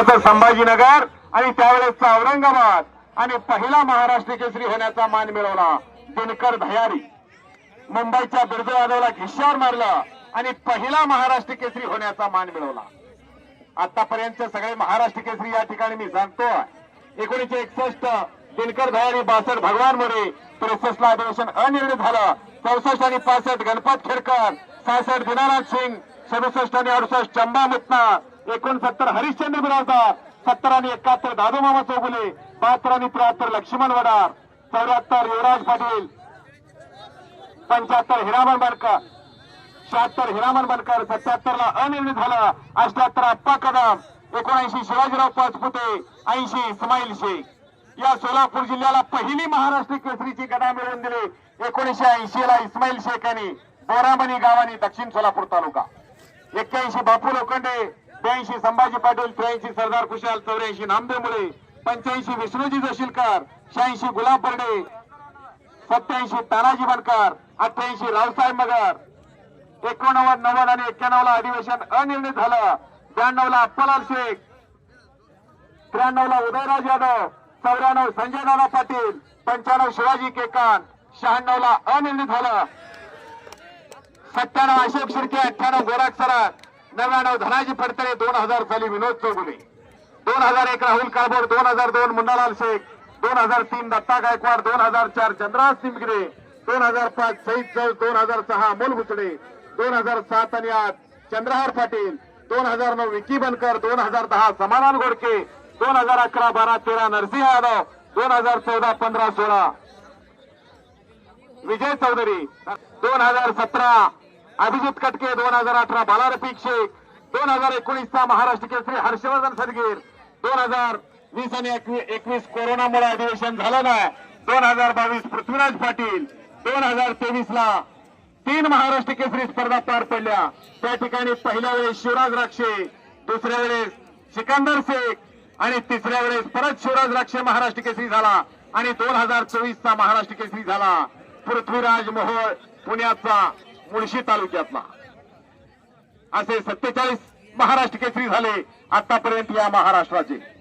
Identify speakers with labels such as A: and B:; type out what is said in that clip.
A: त्यावेळेचं संभाजीनगर आणि त्यावेळेसचा औरंगाबाद आणि पहिला महाराष्ट्र केसरी होण्याचा मान मिळवला. दिनकर भयारी. मुंबईच्या बिरजू यादवला घिशावर मारलं आणि पहिला महाराष्ट्र केसरी होण्याचा मान मिळवला. आतापर्यंतचे सगळे महाराष्ट्र केसरी या ठिकाणी मी सांगतो एकोणीशे एकसष्ट दिनकर भयारी बासष्ट भगवान मोरे त्रेसष्ट ला अधिवेशन अनिर्णित झालं. चौसष्ट आणि पासष्ट गणपत खेडकर सहासष्ट दिनानाथ सिंग सदुसष्ट आणि अडुसष्ट चंबा मुतना एकोणसत्तर हरिश्चंद्र बिराजदार सत्तर आणि एकाहत्तर दादोमामा चौगुले बहात्तर आणि त्र्याहत्तर लक्ष्मण वडार चौऱ्याहत्तर युवराज पाटील पंच्याहत्तर हिरामन बनकर शहात्तर हिरामन बनकर सत्याहत्तर ला अनिर्णित झालं अष्ट्याहत्तर अप्पा कदम एकोणऐंशी शिवाजीराव पाचपुते ऐंशी इस्माईल शेख. या सोलापूर जिल्ह्याला पहिली महाराष्ट्र केसरीची गदा मिळवून दिली एकोणीशे ऐंशी ला इस्माईल शेख यांनी बोरामणी गावानी दक्षिण सोलापूर तालुका. एक्क्याऐंशी बापू लोखंडे ब्याऐंशी संभाजी पाटील त्र्याऐंशी सरदार कुशाल चौऱ्याऐंशी नामदेव मुळे पंच्याऐंशी विष्णूजी जोशीलकर शहाऐंशी गुलाब बर्डे सत्याऐंशी तानाजी बनकर अठ्ठ्याऐंशी रावसाहेब मगर एकोणनव्वद नव्वद आणि एक्क्याण्णव ला अधिवेशन अनिर्णित झालं. ब्याण्णव ला अप्पालाल शेख त्र्याण्णव ला उदयराज यादव चौऱ्याण्णव संजय नाना पाटील पंच्याण्णव शिवाजी केकान शहाण्णव ला अनिर्णित झालं. सत्त्याण्णव अशोक शिर्के नव्याण्णव धनाजी फडतरे दोन हजार साली विनोद चौगुले दोन हजार एक राहुल काळबोड दोन हजार दोन मुन्नालाल शेख दोन हजार तीन दत्ता गायकवाड दोन हजार चार चंद्रा सिंगरे दोन हजार पाच सईद चौल दोन हजार सहा अमोल गुचडे दोन हजार सात आणि आठ चंद्रहार पाटील दोन हजार नऊ विकी बनकर दोन हजार दहा समाधान गोडके दोन हजार अकरा बारा तेरा नरसिंह यादव दोन हजार चौदा पंधरा सोळा विजय चौधरी दोन हजार सतरा अभिजित कटके दोन हजार अठरा बालारफिक शेख. दोन हजार एकोणीसचा महाराष्ट्र केसरी हर्षवर्धन सदगीर. दोन हजार वीस आणि एकवीस कोरोनामुळे अधिवेशन झालं नाही. दोन हजार बावीस पृथ्वीराज पाटील. दोन हजार तेवीस ला तीन महाराष्ट्र केसरी स्पर्धा पार पडल्या. त्या ठिकाणी पहिल्या वेळेस शिवराज राक्षे दुसऱ्या वेळेस सिकंदर शेख आणि तिसऱ्या वेळेस परत शिवराज राक्षे महाराष्ट्र केसरी झाला आणि दोन हजार चोवीसचा महाराष्ट्र केसरी झाला. पृथ्वीराज मोहोळ पुण्याचा मुळशी तालुक्यातला. असे सत्तेचाळीस महाराष्ट्र केसरी झाले आतापर्यंत या महाराष्ट्राचे.